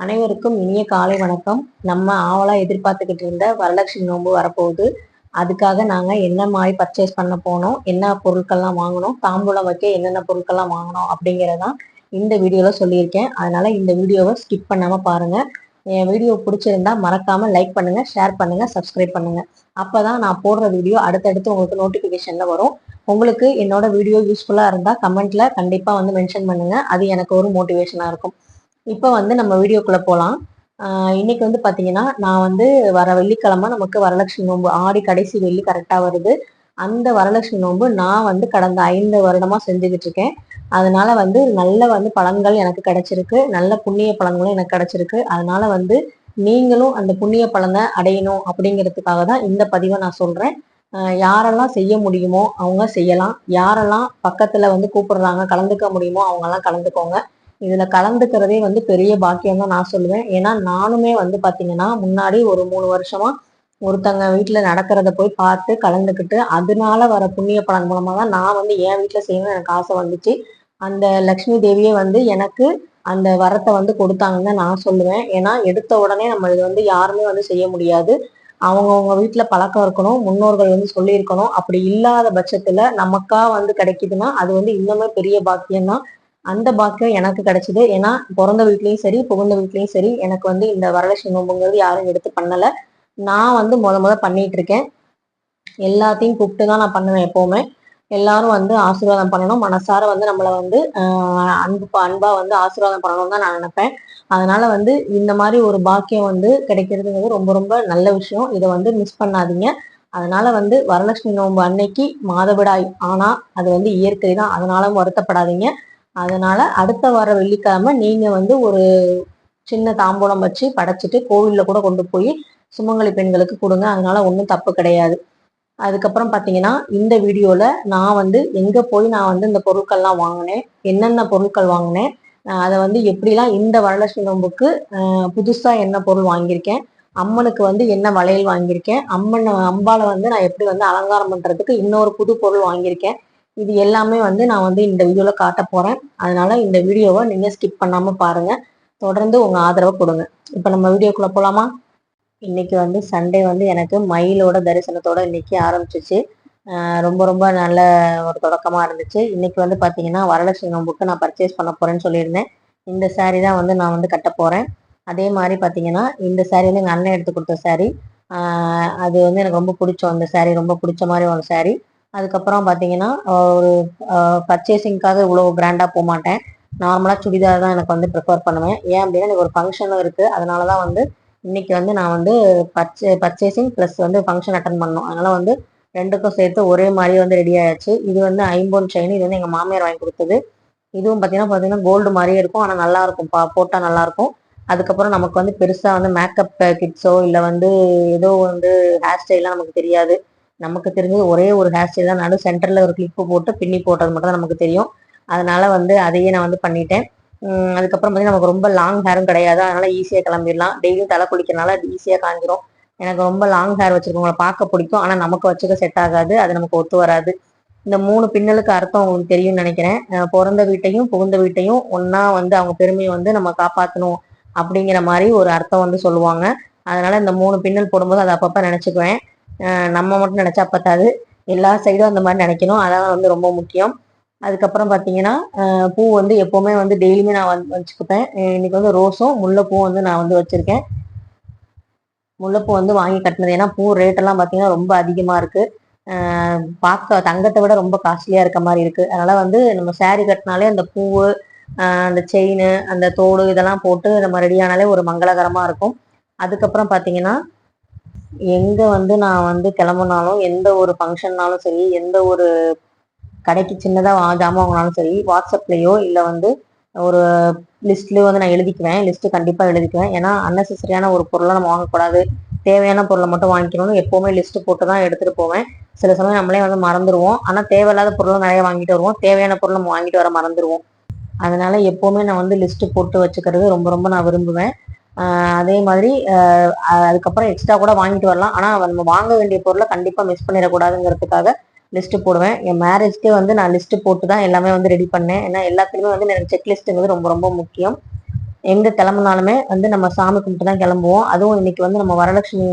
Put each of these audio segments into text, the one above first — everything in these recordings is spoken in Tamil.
அனைவருக்கும் இனிய காலை வணக்கம். நம்ம ஆவலா எதிர்பார்த்துக்கிட்டு இருந்த வரலட்சுமி நோன்பு வரப்போகுது. அதுக்காக நாங்கள் என்ன மாதிரி பர்ச்சேஸ் பண்ண போனோம் என்ன பொருட்கள்லாம் வாங்கினோம் தாம்பூலம் வைக்க என்னென்ன பொருட்கள்லாம் வாங்கினோம் அப்படிங்கிறதான் இந்த வீடியோவில் சொல்லியிருக்கேன். அதனால இந்த வீடியோவை ஸ்கிப் பண்ணாமல் பாருங்க. என் வீடியோ பிடிச்சிருந்தா மறக்காம லைக் பண்ணுங்க ஷேர் பண்ணுங்க சப்ஸ்கிரைப் பண்ணுங்க. அப்பதான் நான் போடுற வீடியோ அடுத்தடுத்து உங்களுக்கு நோட்டிபிகேஷன்ல வரும். உங்களுக்கு என்னோட வீடியோ யூஸ்ஃபுல்லா இருந்தா கமெண்ட்ல கண்டிப்பா வந்து மென்ஷன் பண்ணுங்க. அது எனக்கு ஒரு மோட்டிவேஷனா இருக்கும். இப்போ வந்து நம்ம வீடியோக்குள்ள போகலாம் இன்னைக்கு வந்து பாத்தீங்கன்னா நான் வந்து வர வெள்ளிக்கிழமை நமக்கு வரலட்சுமி நோன்பு ஆடி கடைசி வெள்ளி கரெக்டா வருது. அந்த வரலட்சுமி நோன்பு நான் வந்து கடந்த ஐந்து வருடமா செஞ்சுக்கிட்டு இருக்கேன். அதனால வந்து நல்ல வந்து பலன்கள் எனக்கு கிடைச்சிருக்கு. நல்ல புண்ணிய பலன்களும் எனக்கு கிடைச்சிருக்கு. அதனால வந்து நீங்களும் அந்த புண்ணிய பலனை அடையணும் அப்படிங்கிறதுக்காக தான் இந்த பதிவை நான் சொல்றேன். யாரெல்லாம் செய்ய முடியுமோ அவங்க செய்யலாம். யாரெல்லாம் பக்கத்துல வந்து கூப்பிடுறாங்க கலந்துக்க முடியுமோ அவங்கெல்லாம் கலந்துக்கோங்க. இதுல கலந்துக்கிறதே வந்து பெரிய பாக்கியம் தான் நான் சொல்லுவேன். ஏன்னா நானுமே வந்து பாத்தீங்கன்னா முன்னாடி ஒரு மூணு வருஷமா ஒருத்தங்க வீட்டுல நடக்கிறத போய் பார்த்து கலந்துக்கிட்டு அதனால வர புண்ணிய பலன் மூலமா தான் நான் வந்து என் வீட்டுல செய்யணும்னு எனக்கு ஆசை வந்துச்சு. அந்த லக்ஷ்மி தேவியே வந்து எனக்கு அந்த வரத்தை வந்து கொடுத்தாங்கன்னு நான் சொல்லுவேன். ஏன்னா எடுத்த உடனே நம்ம இது வந்து யாருமே வந்து செய்ய முடியாது. அவங்கவுங்க வீட்டுல பழக்கம் இருக்கணும் முன்னோர்கள் வந்து சொல்லியிருக்கணும். அப்படி இல்லாத பட்சத்துல நமக்கா வந்து கிடைக்குதுன்னா அது வந்து இன்னுமே பெரிய பாக்கியம் தான். அந்த பாக்கியம் எனக்கு கிடைச்சது. ஏன்னா பிறந்த வீட்லயும் சரி புகுந்த வீட்லயும் சரி எனக்கு வந்து இந்த வரலட்சுமி நோம்புங்கிறது யாரும் எடுத்து பண்ணல. நான் வந்து முத முத பண்ணிட்டு இருக்கேன் எல்லாத்தையும் கூப்பிட்டு தான் நான் பண்ணுவேன் எப்பவுமே. எல்லாரும் வந்து ஆசீர்வாதம் பண்ணணும். மனசார வந்து நம்மளை வந்து அன்பு அன்பா வந்து ஆசீர்வாதம் பண்ணணும் தான் நான் நினைப்பேன். அதனால வந்து இந்த மாதிரி ஒரு பாக்கியம் வந்து கிடைக்கிறதுங்கிறது ரொம்ப ரொம்ப நல்ல விஷயம். இதை வந்து மிஸ் பண்ணாதீங்க. அதனால வந்து வரலட்சுமி நோன்பு அன்னைக்கு மாதவிடாய். ஆனா அது வந்து இயற்கை தான். அதனாலும் வருத்தப்படாதீங்க. அதனால அடுத்த வார வெள்ளிக்கிழமை நீங்க வந்து ஒரு சின்ன தாம்பூலம் வச்சு படைச்சிட்டு கோவில்ல கூட கொண்டு போய் சுமங்கலி பெண்களுக்கு கொடுங்க. அதனால ஒன்றும் தப்பு கிடையாது. அதுக்கப்புறம் பார்த்தீங்கன்னா இந்த வீடியோவில் நான் வந்து எங்கே போய் நான் வந்து இந்த பொருட்கள்லாம் வாங்கினேன். என்னென்ன பொருட்கள் வாங்கினேன். அதை வந்து எப்படிலாம் இந்த வரலட்சுமி நோம்புக்கு புதுசாக என்ன பொருள் வாங்கியிருக்கேன். அம்மனுக்கு வந்து என்ன வளையல் வாங்கியிருக்கேன். அம்மன் அம்பாவை வந்து நான் எப்படி வந்து அலங்காரம் பண்ணுறதுக்கு இன்னொரு புது பொருள் வாங்கியிருக்கேன். இது எல்லாமே வந்து நான் வந்து இந்த வீடியோவில் காட்ட போகிறேன் அதனால இந்த வீடியோவை நீங்கள் ஸ்கிப் பண்ணாமல் பாருங்கள் தொடர்ந்து உங்கள் ஆதரவை கொடுங்க. இப்போ நம்ம வீடியோக்குள்ளே போகலாமா இன்னைக்கு வந்து சண்டே வந்து எனக்கு மயிலோட தரிசனத்தோட இன்னைக்கு ஆரம்பிச்சிச்சு. ரொம்ப ரொம்ப நல்ல ஒரு தொடக்கமாக இருந்துச்சு. இன்னைக்கு வந்து பார்த்தீங்கன்னா வரலட்சுமி நோம்புக்கு நான் பர்ச்சேஸ் பண்ண போறேன்னு சொல்லியிருந்தேன். இந்த சாரீ தான் வந்து நான் வந்து கட்ட போகிறேன் அதே மாதிரி பார்த்தீங்கன்னா இந்த சாரீ வந்து எங்கள் அண்ணன் எடுத்து கொடுத்த சாரீ அது வந்து எனக்கு ரொம்ப பிடிச்சோம் அந்த சாரீ ரொம்ப பிடிச்ச மாதிரி ஒரு சாரீ அதுக்கப்புறம் பார்த்தீங்கன்னா ஒரு பர்ச்சேசிங்க்காக இவ்வளோ பிராண்டாக போக மாட்டேன் நார்மலாக சுடிதார் தான் எனக்கு வந்து ப்ரிஃபர் பண்ணுவேன். ஏன் அப்படின்னா எனக்கு ஒரு ஃபங்க்ஷனும் இருக்குது அதனால தான் வந்து இன்னைக்கு வந்து நான் வந்து பர்ச்சே பர்ச்சேசிங் ப்ளஸ் வந்து ஃபங்க்ஷன் அட்டன் பண்ணோம். அதனால் வந்து ரெண்டுக்கும் சேர்த்து ஒரே மாதிரி வந்து ரெடி ஆயாச்சு இது வந்து ஐம்போன் செயின் இது வந்து எங்கள் மாமியார் வாங்கி கொடுத்தது. இதுவும் பார்த்தீங்கன்னா பார்த்தீங்கன்னா கோல்டு மாதிரியே இருக்கும். ஆனால் நல்லா இருக்கும். பா போட்டால் நல்லாயிருக்கும் அதுக்கப்புறம் நமக்கு வந்து பெருசாக வந்து மேக்கப் கிட்ஸோ இல்லை வந்து ஏதோ வந்து ஹேர் ஸ்டைல்லாம் நமக்கு தெரியாது. நமக்கு தெரிஞ்சது ஒரே ஒரு ஹேர் ஸ்டைல் தான். நடு சென்டரில் ஒரு கிளிப்பு போட்டு பின்னி போட்டது மட்டும் தான் நமக்கு தெரியும். அதனால வந்து அதையே நான் வந்து பண்ணிட்டேன். அதுக்கப்புறம் பார்த்தீங்கன்னா நமக்கு ரொம்ப லாங் ஹேரும் கிடையாது. அதனால ஈஸியாக கிளம்பிடலாம். டெய்லியும் தலை குளிக்கிறனால ஈஸியாக காஞ்சிரும். எனக்கு ரொம்ப லாங் ஹேர் வச்சிருக்கவங்களை பார்க்க பிடிக்கும். ஆனால் நமக்கு வச்சுக்க செட் ஆகாது. அது நமக்கு ஒத்து வராது. இந்த மூணு பின்னலுக்கு அர்த்தம் உங்களுக்கு தெரியும்னு நினைக்கிறேன். பிறந்த வீட்டையும் புகுந்த வீட்டையும் ஒன்றா வந்து அவங்க பெருமையை வந்து நம்ம காப்பாற்றணும் அப்படிங்கிற மாதிரி ஒரு அர்த்தம் வந்து சொல்லுவாங்க. அதனால இந்த மூணு பின்னல் போடும்போது அதை அப்பப்போ நினச்சிக்குவேன். நம்ம மட்டும் நினச்சா பத்தாது. எல்லா சைடும் அந்த மாதிரி நினைக்கணும். அதான் வந்து ரொம்ப முக்கியம். அதுக்கப்புறம் பார்த்தீங்கன்னா பூ வந்து எப்போவுமே வந்து டெய்லியுமே நான் வந்து வச்சுக்கிப்பேன். இன்னைக்கு வந்து ரோஸும் முல்லைப்பூ வந்து நான் வந்து வச்சுருக்கேன். முல்லைப்பூ வந்து வாங்கி கட்டினது. ஏன்னா பூ ரேட்டெல்லாம் பார்த்தீங்கன்னா ரொம்ப அதிகமாக இருக்குது பார்க்க தங்கத்தை விட ரொம்ப காஸ்ட்லியாக இருக்க மாதிரி இருக்குது அதனால் வந்து நம்ம சேரீ கட்டினாலே அந்த பூவு அந்த செயின் அந்த தோடு இதெல்லாம் போட்டு நம்ம ரெடியானாலே ஒரு மங்களகரமாக இருக்கும். அதுக்கப்புறம் பார்த்தீங்கன்னா எங்கே வந்து நான் வந்து கிளம்புனாலும் எந்த ஒரு ஃபங்க்ஷன்னாலும் சரி எந்த ஒரு கடைக்கு சின்னதாக ஜாமான் வாங்கினாலும் சரி வாட்ஸ்அப்லேயோ இல்லை வந்து ஒரு லிஸ்ட்லேயோ வந்து நான் எழுதிக்குவேன். லிஸ்ட்டு கண்டிப்பாக எழுதிக்குவேன். ஏன்னா அன்னெசரியான ஒரு பொருளை நம்ம வாங்கக்கூடாது. தேவையான பொருளை மட்டும் வாங்கிக்கணும்னு எப்போவுமே லிஸ்ட்டு போட்டு தான் எடுத்துகிட்டு போவேன். சில சமயம் நம்மளே வந்து மறந்துடுவோம் ஆனால் தேவையில்லாத பொருளை நிறைய வாங்கிட்டு வருவோம். தேவையான பொருள் நம்ம வாங்கிட்டு வர மறந்துடுவோம் அதனால எப்போவுமே நான் வந்து லிஸ்ட்டு போட்டு வச்சுக்கிறது ரொம்ப ரொம்ப நான் விரும்புவேன். அதே மாதிரி அதுக்கப்புறம் எக்ஸ்ட்ரா கூட வாங்கிட்டு வரலாம். ஆனால் நம்ம வாங்க வேண்டிய பொருளை கண்டிப்பாக மிஸ் பண்ணிடக்கூடாதுங்கிறதுக்காக லிஸ்ட்டு போடுவேன். என் மேரேஜ்க்கே வந்து நான் லிஸ்ட்டு போட்டு தான் எல்லாமே வந்து ரெடி பண்ணேன். ஏன்னா எல்லாத்துலேயுமே வந்து எனக்கு செக்லிஸ்ட்டுங்கிறது ரொம்ப ரொம்ப முக்கியம். எங்கே கிளம்புனாலுமே வந்து நம்ம சாமி கும்பிட்டு தான் கிளம்புவோம். அதுவும் இன்னைக்கு வந்து நம்ம வரலட்சுமி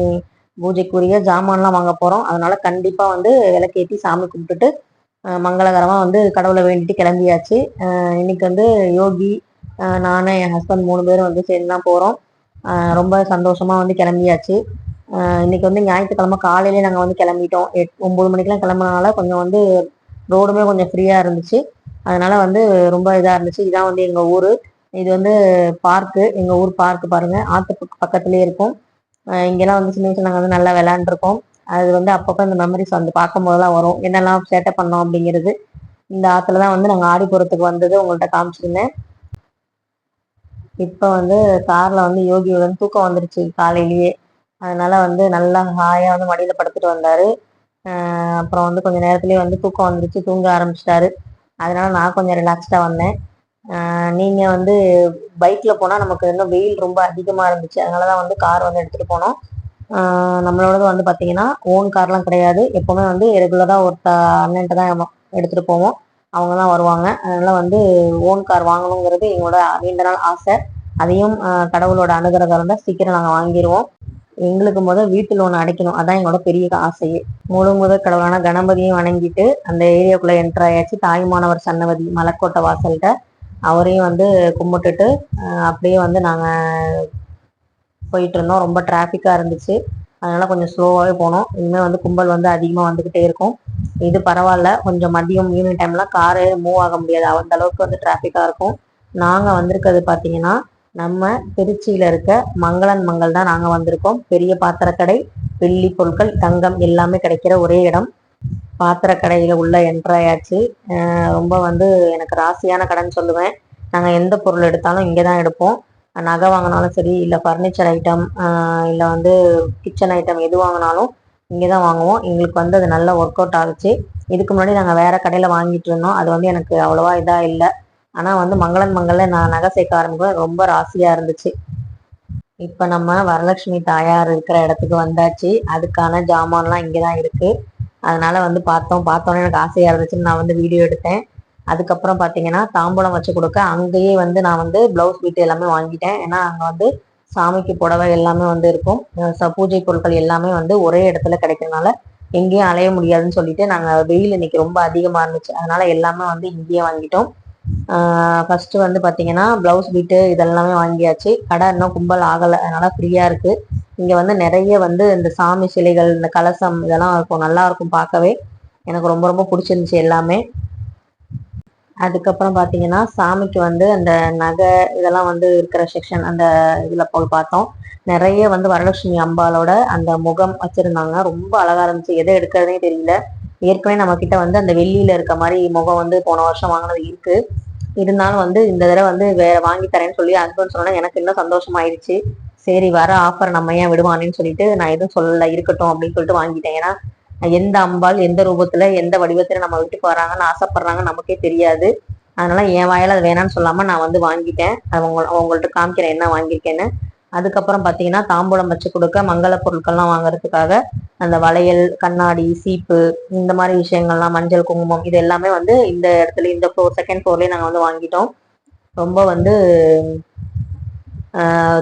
பூஜைக்குரிய ஜாமான்லாம் வாங்க போகிறோம் அதனால கண்டிப்பாக வந்து விளக்கேற்றி சாமி கும்பிட்டுட்டு மங்களகரமாக வந்து கடவுளை வேண்டிட்டு கிளம்பியாச்சு. இன்னைக்கு வந்து யோகி நானும் என் ஹஸ்பண்ட் மூணு பேரும் வந்து சேர்ந்து தான் போகிறோம் ரொம்ப சந்தோஷமாக வந்து கிளம்பியாச்சு. இன்னைக்கு வந்து ஞாயிற்றுக்கிழமை காலையிலே நாங்கள் வந்து கிளம்பிட்டோம். எட் ஒம்பது மணிக்கெலாம் கிளம்புனால கொஞ்சம் வந்து ரோடுமே கொஞ்சம் ஃப்ரீயாக இருந்துச்சு. அதனால வந்து ரொம்ப இதாக இருந்துச்சு. இதான் வந்து எங்கள் ஊர். இது வந்து பார்க்கு எங்கள் ஊர் பார்க்கு பாருங்கள் ஆற்று பக்கத்துலேயே இருக்கும். இங்கெல்லாம் வந்து சின்ன வயசு நாங்கள் வந்து நல்லா விளாண்டுருக்கோம் அது வந்து அப்பப்போ இந்த மெமரிஸ் வந்து பார்க்கும் போதெல்லாம் வரும். என்னெல்லாம் சேட்டை பண்ணோம் அப்படிங்கிறது இந்த ஆற்றுல தான் வந்து நாங்கள் ஆடிப்புறத்துக்கு வந்தது உங்கள்கிட்ட காமிச்சிருந்தேன். இப்போ வந்து காரில் வந்து யோகியுடன் தூக்கம் வந்துருச்சு காலையிலேயே. அதனால வந்து நல்லா ஹாயாக வந்து மடியில் படுத்துட்டு வந்தார். அப்புறம் வந்து கொஞ்சம் நேரத்துலேயே வந்து தூக்கம் வந்துருச்சு தூங்க ஆரம்பிச்சிட்டாரு. அதனால நான் கொஞ்சம் ரிலாக்ஸ்டாக வந்தேன். நீங்கள் வந்து பைக்கில் போனால் நமக்கு இன்னும் வெயில் ரொம்ப அதிகமாக இருந்துச்சு. அதனால தான் வந்து கார் வந்து எடுத்துகிட்டு போனோம். நம்மளோடது வந்து பார்த்தீங்கன்னா ஓன் கார்லாம் கிடையாது. எப்போவுமே வந்து ரெகுலராக ஒருத்த அண்ணன்ட்ட தான் எடுத்துகிட்டு போவோம். அவங்க தான் வருவாங்க. அதனால வந்து ஓன் கார் வாங்கணுங்கிறது எங்களோட நீண்ட நாள் ஆசை. அதையும் கடவுளோட அனுகிரகம் இருந்தால் சீக்கிரம் நாங்கள் வாங்கிடுவோம் எங்களுக்கு முதல் வீட்டு லோன் அடைக்கணும். அதான் எங்களோட பெரிய ஆசையே. முழு முதல் கடவுளான கணபதியும் வணங்கிட்டு அந்த ஏரியாக்குள்ள என்டர் ஆயாச்சு. தாய்மானவர் சன்னவதி மலைக்கோட்டை வாசல்கிட்ட அவரையும் வந்து கும்பிட்டுட்டு அப்படியே வந்து நாங்கள் போயிட்டு இருந்தோம். ரொம்ப டிராஃபிக்காக இருந்துச்சு. அதனால கொஞ்சம் ஸ்லோவாகவே போனோம். இனிமேல் வந்து கும்பல் வந்து அதிகமாக வந்துக்கிட்டே இருக்கும். இது பரவாயில்ல. கொஞ்சம் மதியம் ஈவினிங் டைம்லாம் காரு மூவ் ஆக முடியாது. அந்த அளவுக்கு வந்து டிராஃபிக்காக இருக்கும். நாங்கள் வந்திருக்கிறது பார்த்தீங்கன்னா நம்ம திருச்சியில் இருக்க மங்களன் மங்கள் தான் நாங்கள் வந்திருக்கோம். பெரிய பாத்திரக்கடை வெள்ளி பொருட்கள் தங்கம் எல்லாமே கிடைக்கிற ஒரே இடம். பாத்திரக்கடையில் உள்ள என்ட்ராயாச்சு ரொம்ப வந்து எனக்கு ராசியான கடைன்னு சொல்லுவேன். நாங்கள் எந்த பொருள் எடுத்தாலும் இங்கே தான் எடுப்போம். நகை வாங்கினாலும் சரி இல்லை ஃபர்னிச்சர் ஐட்டம் இல்லை வந்து கிச்சன் ஐட்டம் எது வாங்கினாலும் இங்கே தான் வாங்குவோம். எங்களுக்கு வந்து அது நல்லா ஒர்க் அவுட் ஆகுச்சு. இதுக்கு முன்னாடி நாங்கள் வேறு கடையில் வாங்கிட்டு இருந்தோம். அது வந்து எனக்கு அவ்வளோவா இதாக இல்லை. ஆனால் வந்து மங்களன் மங்கள நான் நகை சேர்க்க ஆரம்பிக்கும் ரொம்ப ராசியாக இருந்துச்சு. இப்போ நம்ம வரலட்சுமி தாயார் இருக்கிற இடத்துக்கு வந்தாச்சு. அதுக்கான ஜாமான்லாம் இங்கே தான் இருக்கு. அதனால வந்து பார்த்தோம். பார்த்தோன்னே எனக்கு ஆசையாக இருந்துச்சுன்னு நான் வந்து வீடியோ எடுத்தேன். அதுக்கப்புறம் பார்த்தீங்கன்னா தாம்பூலம் வச்சு கொடுக்க அங்கேயே வந்து நான் வந்து ப்ளவுஸ் பீட்டு எல்லாமே வாங்கிட்டேன். ஏன்னா அங்கே வந்து சாமிக்கு புடவை எல்லாமே வந்து இருக்கும். ச- பூஜை பொருட்கள் எல்லாமே வந்து ஒரே இடத்துல கிடைக்கிறதுனால எங்கேயும் அலைய முடியாதுன்னு சொல்லிட்டு நாங்கள் வெயில் இன்னைக்கு ரொம்ப அதிகமாக இருந்துச்சு. அதனால எல்லாமே வந்து இங்கேயே வாங்கிட்டோம். ஃபஸ்ட்டு வந்து பார்த்தீங்கன்னா ப்ளவுஸ் பீட்டு இதெல்லாமே வாங்கியாச்சு. கடை இன்னும் கும்பல் ஆகலை. அதனால ஃப்ரீயாக இருக்கு. இங்கே வந்து நிறைய வந்து இந்த சாமி சிலைகள் இந்த கலசம் இதெல்லாம் இருக்கும். நல்லா இருக்கும் பார்க்கவே. எனக்கு ரொம்ப ரொம்ப பிடிச்சிருந்துச்சு எல்லாமே. அதுக்கப்புறம் பார்த்தீங்கன்னா சாமிக்கு வந்து அந்த நகை இதெல்லாம் வந்து இருக்கிற செக்ஷன் அந்த இதில் போய் பார்த்தோம். நிறைய வந்து வரலட்சுமி அம்பாலோட அந்த முகம் வச்சிருந்தாங்க. ரொம்ப அழகா இருந்துச்சு. எதை எடுக்கிறதுனே தெரியல. ஏற்கனவே நம்ம கிட்ட வந்து அந்த வெள்ளியில இருக்க மாதிரி முகம் வந்து போன வருஷம் வாங்கினது இருக்கு. இருந்தாலும் வந்து இந்த தடவை வந்து வேற வாங்கி தரேன்னு சொல்லி ஹஸ்பண்ட் சொன்னா எனக்கு இன்னும் சந்தோஷமாயிருச்சு. சரி வர ஆஃபர் நம்ம ஏன் விடுவானேன்னு சொல்லிட்டு நான் எதுவும் சொல்லல இருக்கட்டும் அப்படின்னு சொல்லிட்டு வாங்கிட்டேன். ஏன்னா எந்த அம்பாள் எந்த ரூபத்துல எந்த வடிவத்துல நம்ம வீட்டுக்கு வராங்கன்னு ஆசைப்படுறாங்க நமக்கே தெரியாது. அதனால என் வாயில அது வேணாம்னு சொல்லாம நான் வந்து வாங்கிட்டேன். அது உங்க காமிக்கிறேன் என்ன வாங்கியிருக்கேன்னு. அதுக்கப்புறம் பார்த்தீங்கன்னா தாம்பூலம் வச்சு கொடுக்க மங்கள பொருட்கள்லாம் வாங்குறதுக்காக அந்த வளையல் கண்ணாடி சீப்பு இந்த மாதிரி விஷயங்கள்லாம் மஞ்சள் குங்குமம் இது எல்லாமே வந்து இந்த இடத்துல இந்த ஃப்ளோர் செகண்ட் ஃப்ளோர்லேயே நாங்கள் வந்து வாங்கிட்டோம். ரொம்ப வந்து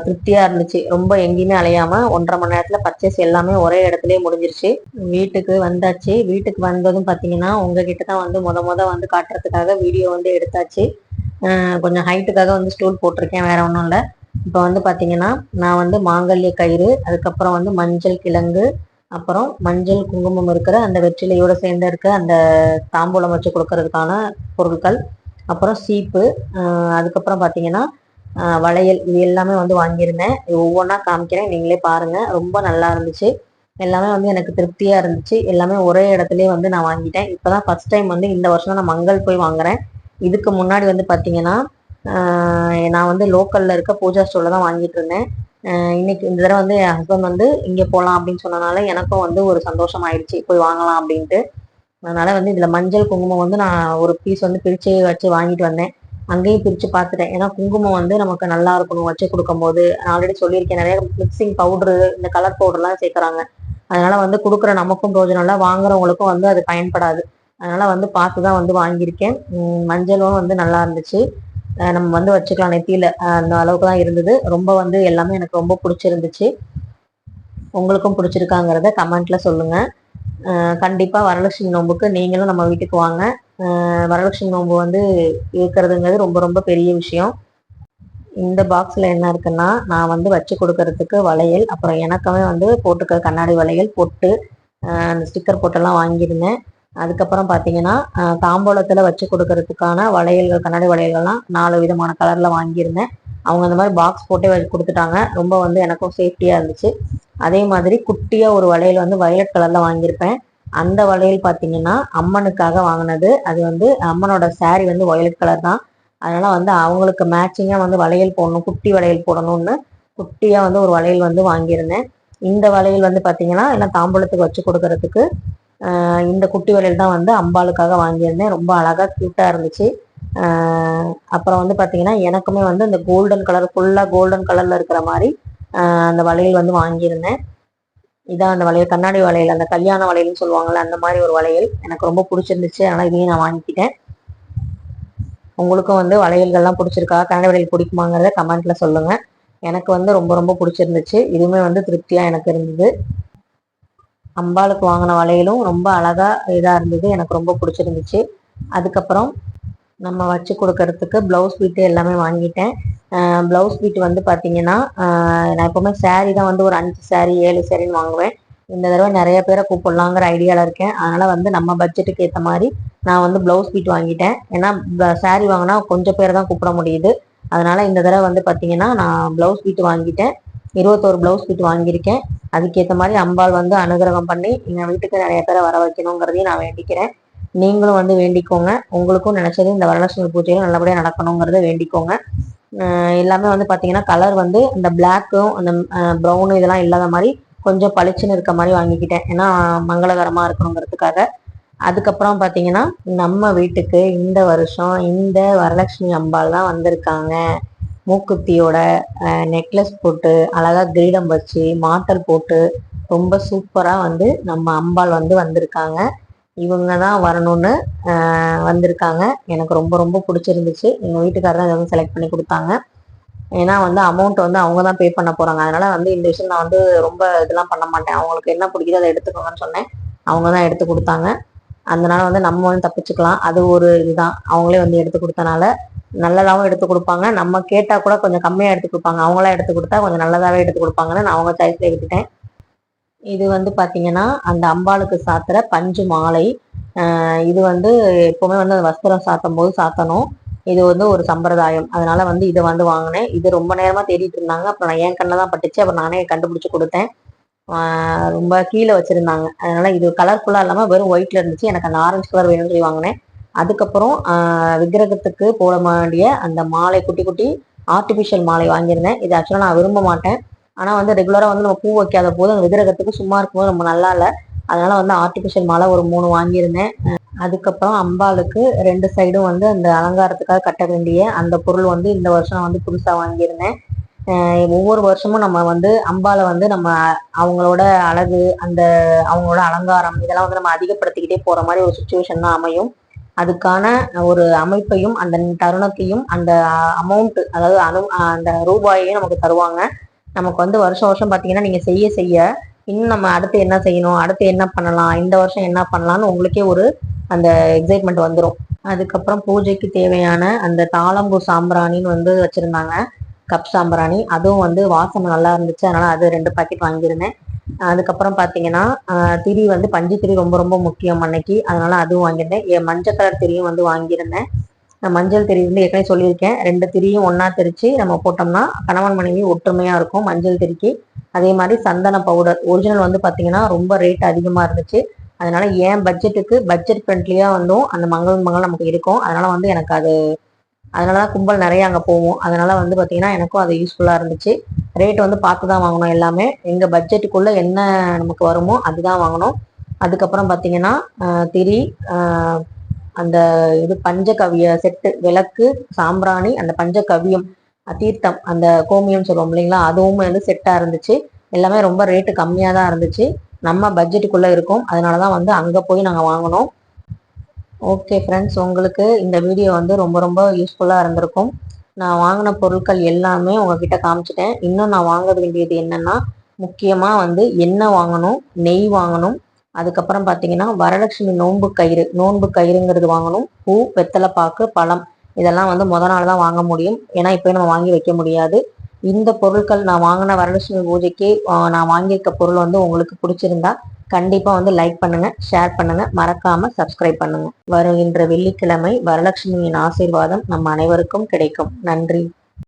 திருப்தியாக இருந்துச்சு. ரொம்ப எங்கேயுமே அலையாமல் ஒன்றரை மணி நேரத்தில் பர்ச்சேஸ் எல்லாமே ஒரே இடத்துலயே முடிஞ்சிருச்சு. வீட்டுக்கு வந்தாச்சு. வீட்டுக்கு வந்ததும் பார்த்தீங்கன்னா உங்ககிட்ட தான் வந்து முத முத வந்து காட்டுறதுக்காக வீடியோ வந்து எடுத்தாச்சு. கொஞ்சம் ஹைட்டுக்காக வந்து ஸ்டூல் போட்டிருக்கேன். வேற ஒன்றும் இல்லை. இப்போ வந்து பார்த்தீங்கன்னா நான் வந்து மாங்கல்ய கயிறு அதுக்கப்புறம் வந்து மஞ்சள் கிழங்கு அப்புறம் மஞ்சள் குங்குமம் இருக்கிற அந்த வெற்றிலையோடு சேர்ந்து இருக்க அந்த தாம்பூலம் வச்சு கொடுக்கறதுக்கான பொருட்கள் அப்புறம் சீப்பு அதுக்கப்புறம் பார்த்தீங்கன்னா வளையல் இது எல்லாமே வந்து வாங்கியிருந்தேன். இது ஒவ்வொன்றா காமிக்கிறேன் நீங்களே பாருங்கள் ரொம்ப நல்லா இருந்துச்சு. எல்லாமே வந்து எனக்கு திருப்தியாக இருந்துச்சு. எல்லாமே ஒரே இடத்துலேயே வந்து நான் வாங்கிட்டேன். இப்போ தான் ஃபர்ஸ்ட் டைம் வந்து இந்த வருஷம் நான் மங்கள் போய் வாங்குறேன். இதுக்கு முன்னாடி வந்து பார்த்தீங்கன்னா நான் வந்து லோக்கலில் இருக்க பூஜா ஸ்டோரில் தான் வாங்கிட்டு இருந்தேன். இன்னைக்கு இந்த தடவை வந்து என் ஹஸ்பண்ட் வந்து இங்கே போகலாம் அப்படின்னு சொன்னனால எனக்கும் வந்து ஒரு சந்தோஷம் ஆயிடுச்சு. போய் வாங்கலாம் அப்படின்ட்டு. அதனால வந்து இதில் மஞ்சள் குங்குமம் வந்து நான் ஒரு பீஸ் வந்து பிரிச்சு வச்சு வாங்கிட்டு வந்தேன். அங்கேயும் பிரித்து பார்த்துட்டேன். ஏன்னா குங்குமம் வந்து நமக்கு நல்லா இருக்கணும் வச்சு கொடுக்கும்போது. நான் ஆல்ரெடி சொல்லியிருக்கேன். நிறைய மிக்சிங் பவுடரு இந்த கலர் பவுடர்லாம் சேர்க்குறாங்க. அதனால வந்து கொடுக்குற நமக்கும் பிரோஜனம் இல்லை. வாங்குறவங்களுக்கும் வந்து அது பயன்படாது. அதனால் வந்து பார்த்து தான் வந்து வாங்கியிருக்கேன். மஞ்சளும் வந்து நல்லா இருந்துச்சு. நம்ம வந்து வச்சுக்கலாம். நெத்தியில் அந்த அளவுக்கு தான் இருந்தது. ரொம்ப வந்து எல்லாமே எனக்கு ரொம்ப பிடிச்சிருந்துச்சு. உங்களுக்கும் பிடிச்சிருக்காங்கிறத கமெண்ட்டில் சொல்லுங்கள் கண்டிப்பாக வரலட்சுமி நோம்புக்கு நீங்களும் நம்ம வீட்டுக்கு வாங்க. வரலட்சுமி நோம்பு வந்து இருக்கிறதுங்கிறது ரொம்ப ரொம்ப பெரிய விஷயம். இந்த பாக்ஸில் என்ன இருக்குன்னா நான் வந்து வச்சு கொடுக்கறதுக்கு வளையல் அப்புறம் எனக்குமே வந்து போட்டுக்க கண்ணாடி வளையல் பொட்டு அந்த ஸ்டிக்கர் போட்டெல்லாம் வாங்கியிருந்தேன். அதுக்கப்புறம் பார்த்தீங்கன்னா தாம்பூலத்தில் வச்சு கொடுக்கறதுக்கான வளையல்கள் கண்ணாடி வளையல்கள்லாம் நாலு விதமான கலரில் வாங்கியிருந்தேன். அவங்க அந்த மாதிரி பாக்ஸ் போட்டே வச்சு கொடுத்துட்டாங்க. ரொம்ப வந்து எனக்கும் சேஃப்டியாக இருந்துச்சு. அதே மாதிரி குட்டியாக ஒரு வளையல் வந்து வயலட் கலரில் வாங்கியிருப்பேன். அந்த வளையல் பார்த்தீங்கன்னா அம்மனுக்காக வாங்கினது. அது வந்து அம்மனோட சாரி வந்து வயலட் கலர் தான். அதனால் வந்து அவங்களுக்கு மேட்சிங்காக வந்து வளையல் போடணும் குட்டி வளையல் போடணும்னு குட்டியாக வந்து ஒரு வளையல் வந்து வாங்கியிருந்தேன். இந்த வளையல் வந்து பார்த்தீங்கன்னா எல்லாம் தாம்பூலத்துக்கு வச்சு கொடுக்கறதுக்கு இந்த குட்டி வளையல் தான் வந்து அம்பாளுக்காக வாங்கியிருந்தேன். ரொம்ப அழகாக க்யூட்டாக இருந்துச்சு. அப்புறம் வந்து பார்த்தீங்கன்னா எனக்குமே வந்து இந்த கோல்டன் கலர் ஃபுல்லாக கோல்டன் கலரில் இருக்கிற மாதிரி அந்த வளையல் வந்து வாங்கியிருந்தேன். இதான் அந்த வளையல் கண்ணாடி வளையல் அந்த கல்யாண வளையல்னு சொல்லுவாங்கள்ல அந்த மாதிரி ஒரு வளையல். எனக்கு ரொம்ப பிடிச்சிருந்துச்சு. அதனால் இதையும் நான் வாங்கிக்கிட்டேன். உங்களுக்கும் வந்து வளையல்கள்லாம் பிடிச்சிருக்கா? கண்ணாடி வளையல் பிடிக்குமாங்கிறத கமெண்ட்ல சொல்லுங்க. எனக்கு வந்து ரொம்ப ரொம்ப பிடிச்சிருந்துச்சு. இதுவுமே வந்து திருப்தியா எனக்கு இருந்தது. அம்பாளுக்கு வாங்கின வளையலும் ரொம்ப அழகாக இதாக இருந்தது. எனக்கு ரொம்ப பிடிச்சிருந்துச்சு. அதுக்கப்புறம் நம்ம வச்சு கொடுக்கறதுக்கு ப்ளவுஸ் பீட்டு எல்லாமே வாங்கிட்டேன். ப்ளவுஸ் பீட் வந்து பார்த்தீங்கன்னா நான் எப்போவுமே சேரீ தான் வந்து ஒரு அஞ்சு saree ஏழு சாரின்னு வாங்குவேன். இந்த தடவை நிறைய பேரை கூப்பிடலாங்கிற ஐடியாவில் இருக்கேன். அதனால் வந்து நம்ம பட்ஜெட்டுக்கு ஏற்ற மாதிரி நான் வந்து ப்ளவுஸ் பீட் வாங்கிட்டேன். ஏன்னா சாரீ வாங்கினா கொஞ்சம் பேர் தான் கூப்பிட முடியுது. அதனால் இந்த தடவை வந்து பார்த்தீங்கன்னா நான் ப்ளவுஸ் பீட் வாங்கிட்டேன். இருபத்தோரு பிளவுஸ் பீட் வாங்கியிருக்கேன். அதுக்கேற்ற மாதிரி அம்பாள் வந்து அனுகிரகம் பண்ணி எங்கள் வீட்டுக்கு நிறைய பேரை வர வைக்கணுங்கிறதையும் நான் வேண்டிக்கிறேன். நீங்களும் வந்து வேண்டிக்கோங்க. உங்களுக்கும் நினைச்சது இந்த வரலட்சுமி பூஜையில நல்லபடியாக நடக்கணுங்கிறத வேண்டிக்கோங்க. எல்லாமே வந்து பார்த்தீங்கன்னா கலர் வந்து இந்த பிளாக்கும் அந்த ப்ரௌனு இதெல்லாம் இல்லாத மாதிரி கொஞ்சம் பளிச்சுன்னு இருக்க மாதிரி வாங்கிக்கிட்டேன். ஏன்னா மங்களகரமாக இருக்கணுங்கிறதுக்காக. அதுக்கப்புறம் பார்த்தீங்கன்னா நம்ம வீட்டுக்கு இந்த வருஷம் இந்த வரலட்சுமி அம்பாள் தான் வந்திருக்காங்க. மூக்குத்தியோட நெக்லஸ் போட்டு அழகாக கிரீடம் வச்சு மாட்டல் போட்டு ரொம்ப சூப்பராக வந்து நம்ம அம்பாள் வந்து வந்திருக்காங்க. இவங்க தான் வரணும்னு வந்திருக்காங்க. எனக்கு ரொம்ப ரொம்ப பிடிச்சிருந்துச்சு. எங்கள் வீட்டுக்காரர் தான் இதை வந்து செலக்ட் பண்ணி கொடுத்தாங்க. ஏன்னா வந்து அமௌண்ட் வந்து அவங்க தான் பே பண்ண போகிறாங்க அதனால் வந்து இந்த விஷயம் நான் வந்து ரொம்ப இதெல்லாம் பண்ண மாட்டேன். அவங்களுக்கு என்ன பிடிக்குதோ அதை எடுத்துக்கோங்கன்னு சொன்னேன். அவங்க தான் எடுத்து கொடுத்தாங்க. அதனால வந்து நம்ம வந்து தப்பிச்சுக்கலாம். அது ஒரு இதுதான். அவங்களே வந்து எடுத்து கொடுத்தனால நல்லதாகவும் எடுத்து கொடுப்பாங்க. நம்ம கேட்டால் கூட கொஞ்சம் கம்மியாக எடுத்து கொடுப்பாங்க. அவங்களாம் எடுத்து கொடுத்தா கொஞ்சம் நல்லதாகவே எடுத்து கொடுப்பாங்கன்னு நான் அவங்க சாய்ஸ்ல எடுத்துட்டேன் இது வந்து பார்த்தீங்கன்னா அந்த அம்பாளுக்கு சாத்துற பஞ்சு மாலை. இது வந்து எப்போவுமே வந்து அந்த வஸ்திரம் சாத்தும் போது சாத்தணும். இது வந்து ஒரு சம்பிரதாயம். அதனால வந்து இதை வந்து வாங்கினேன். இது ரொம்ப நேரமாக தேடிட்டு இருந்தாங்க. அப்புறம் நான் என் கண்ணில் தான் பட்டுச்சு. அப்புறம் நானே கண்டுபிடிச்சி கொடுத்தேன். ரொம்ப கீழே வச்சுருந்தாங்க. அதனால் இது கலர்ஃபுல்லாக இல்லாமல் வெறும் ஒயிட்டில் இருந்துச்சு. எனக்கு அந்த ஆரஞ்சு கலர் வேணும்னு சொல்லி வாங்கினேன். அதுக்கப்புறம் விக்கிரகத்துக்கு போட வேண்டிய அந்த மாலை குட்டி குட்டி ஆர்டிஃபிஷியல் மாலை வாங்கியிருந்தேன். இது ஆக்சுவலாக நான் விரும்ப மாட்டேன். ஆனால் வந்து ரெகுலராக வந்து நம்ம பூ வைக்காத போது அந்த விக்கிரகத்துக்கு சும்மா இருக்கும்போது ரொம்ப நல்லா இல்லை. அதனால் வந்து ஆர்டிஃபிஷியல் மாலை ஒரு மூணு வாங்கியிருந்தேன். அதுக்கப்புறம் அம்பாளுக்கு ரெண்டு சைடும் வந்து அந்த அலங்காரத்துக்காக கட்ட வேண்டிய அந்த பொருள் வந்து இந்த வருஷம் வந்து புதுசாக வாங்கியிருந்தேன். ஒவ்வொரு வருஷமும் நம்ம வந்து அம்பால வந்து நம்ம அவங்களோட அழகு அந்த அவங்களோட அலங்காரம் இதெல்லாம் வந்து நம்ம அதிகப்படுத்திக்கிட்டே போற மாதிரி ஒரு சுச்சுவேஷன் தான் அமையும். அதுக்கான ஒரு அமைப்பையும் அந்த தருணத்தையும் அந்த அமௌண்ட் அதாவது அனு அந்த ரூபாயையும் நமக்கு தருவாங்க. நமக்கு வந்து வருஷம் வருஷம் பார்த்தீங்கன்னா நீங்கள் செய்ய செய்ய இன்னும் நம்ம அடுத்து என்ன செய்யணும் அடுத்து என்ன பண்ணலாம் இந்த வருஷம் என்ன பண்ணலாம்னு உங்களுக்கே ஒரு அந்த எக்ஸைட்மெண்ட் வந்துடும் அதுக்கப்புறம் பூஜைக்கு தேவையான அந்த தாளம்பூ சாம்பிராணின்னு வந்து வச்சுருந்தாங்க. கப் சாம்பிராணி. அதுவும் வந்து வாசனை நல்லா இருந்துச்சு. அதனால் அது ரெண்டு பாக்கெட் வாங்கியிருந்தேன். அதுக்கப்புறம் பார்த்தீங்கன்னா திரி வந்து பஞ்சு திரி ரொம்ப ரொம்ப முக்கியம் அன்னைக்கு. அதனால் அதுவும் வாங்கியிருந்தேன். என் மஞ்சள் கலர் திரியும் வந்து வாங்கியிருந்தேன். நான் மஞ்சள் திரி வந்து ஏற்கனவே சொல்லியிருக்கேன். ரெண்டு திரியும் ஒன்றா திரித்து நம்ம போட்டோம்னா கணவன் மனைவி ஒற்றுமையாக இருக்கும் மஞ்சள் திரிக்கு. அதே மாதிரி சந்தன பவுடர் ஒரிஜினல் வந்து பார்த்தீங்கன்னா ரொம்ப ரேட் அதிகமாக இருந்துச்சு. அதனால என் பட்ஜெட்டுக்கு பட்ஜெட் ஃப்ரெண்ட்லியாக வந்தும் அந்த மங்கள் மங்கள் நமக்கு இருக்கும். அதனால வந்து எனக்கு அது அதனால தான் கும்பல் நிறைய அங்கே போவோம். அதனால வந்து பார்த்திங்கன்னா எனக்கும் அது யூஸ்ஃபுல்லாக இருந்துச்சு. ரேட் வந்து பார்த்து தான் வாங்கணும் எல்லாமே. எங்கள் பட்ஜெட்டுக்குள்ளே என்ன நமக்கு வருமோ அதுதான் வாங்கணும். அதுக்கப்புறம் பார்த்தீங்கன்னா திரி அந்த இது பஞ்சகவிய செட்டு விளக்கு சாம்பிராணி அந்த பஞ்சகவியம் தீர்த்தம் அந்த கோமியம் சொல்லுவோம் இல்லைங்களா? அதுவும் வந்து செட்டாக இருந்துச்சு. எல்லாமே ரொம்ப ரேட்டு கம்மியாக தான் இருந்துச்சு. நம்ம பட்ஜெட்டுக்குள்ளே இருக்கும். அதனால தான் வந்து அங்கே போய் நாங்கள் வாங்கினோம் ஓகே ஃப்ரெண்ட்ஸ் உங்களுக்கு இந்த வீடியோ வந்து ரொம்ப ரொம்ப யூஸ்ஃபுல்லாக இருந்திருக்கும். நான் வாங்கின பொருட்கள் எல்லாமே உங்ககிட்ட காமிச்சிட்டேன். இன்னும் நான் வாங்க வேண்டியது என்னென்னா முக்கியமாக வந்து எண்ணெய் வாங்கணும் நெய் வாங்கணும். அதுக்கப்புறம் பார்த்தீங்கன்னா வரலட்சுமி நோன்பு கயிறு நோன்பு கயிறுங்கிறது வாங்கணும். பூ வெத்தலை பாக்கு பழம் இதெல்லாம் வந்து முத நாள் தான் வாங்க முடியும். ஏன்னா இப்போ நம்ம வாங்கி வைக்க முடியாது. இந்த பொருட்கள் நான் வாங்கின வரலட்சுமி பூஜைக்கு நான் வாங்கியிருக்க பொருள் வந்து உங்களுக்கு பிடிச்சிருந்தா கண்டிப்பாக வந்து லைக் பண்ணுங்கள் ஷேர் பண்ணுங்கள் மறக்காமல் சப்ஸ்கிரைப் பண்ணுங்க. வருகின்ற வெள்ளிக்கிழமை வரலட்சுமியின் ஆசீர்வாதம் நம் அனைவருக்கும் கிடைக்கும். நன்றி.